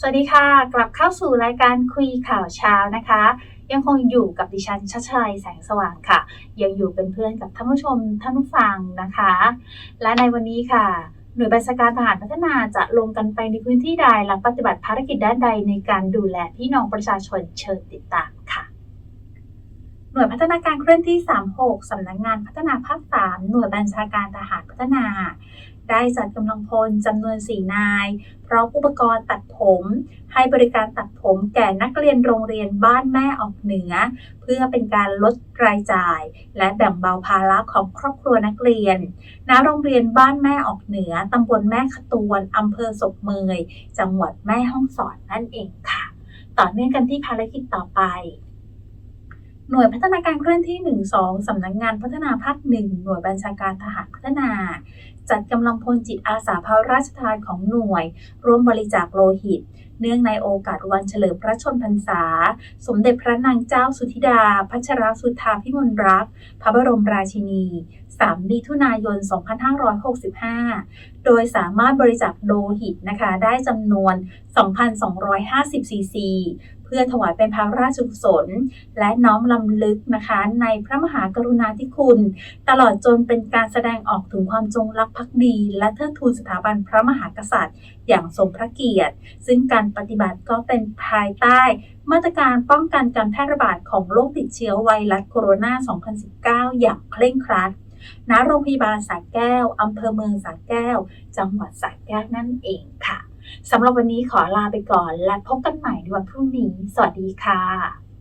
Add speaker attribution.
Speaker 1: สวัสดีค่ะ กลับเข้าสู่รายการคุยข่าวเช้านะคะ ยังคงอยู่กับดิฉันชัชชัยแสงสว่างค่ะ ยังอยู่เป็นเพื่อนกับท่านผู้ชมท่านผู้ฟังนะคะ และในวันนี้ค่ะ หน่วยบัญชาการทหารพัฒนาจะลงกันไปในพื้นที่ใดและปฏิบัติภารกิจด้านใดในการดูแลพี่น้องประชาชนเชิญติดตามค่ะหน่วยพัฒนาการเคลื่อนที่ 36 สำนักงานพัฒนาภาค 3 หน่วยบัญชาการทหารพัฒนา ได้จัดกำลังพลจำนวน 4 นาย พร้อมอุปกรณ์ตัดผม ให้บริการตัดผมแก่นักเรียนโรงเรียนบ้านแม่ออกเหนือ เพื่อเป็นการลดรายจ่าย และแบ่งเบาภาระของครอบครัวนักเรียน ณ โรงเรียนบ้านแม่ออกเหนือตำบลแม่ขตวนอำเภอศกเมย จังหวัดแม่ฮ่องสอนนั่นเองค่ะ ต่อเนื่องกันที่ภารกิจต่อไป หน่วยพัฒนาการเคลื่อนที่ 12 สำนักงานพัฒนาภาคหนึ่งหน่วยบัญชาการทหารพัฒนา จัดกำลังพลจิตอาสาพระราชทานของหน่วย ร่วมบริจาคโลหิต เนื่องในโอกาสวันเฉลิมพระชนมพรรษา สมเด็จพระนางเจ้าสุธิดา พัชรสุธาพิมลรักษ์พระบรมราชินี 3 มิถุนายน 2565 โดยสามารถบริจาคโลหิตนะคะ ได้จำนวน 2,250ซีซี พื่อถวายเป็นพระราชกุศล และน้อมลำลึกนะคะ ในพระมหากรุณาธิคุณ ตลอดจนเป็นการแสดงออกถึงความจงรักภักดี และเทิดทูนสถาบันพระมหากษัตริย์ อย่างสมพระเกียรติ ซึ่งการปฏิบัติก็เป็นภายใต้มาตรการป้องกันการแพร่ระบาดของโรคติดเชื้อไวรัสโคโรนา 2019 อย่างเคร่งครัดณโรงพยาบาลสระแก้ว อำเภอเมืองสระแก้ว จังหวัดสระแก้วนั่นเองค่ะ สำหรับวันนี้ขอลาไปก่อนและพบกันใหม่ในวันพรุ่งนี้ สวัสดีค่ะ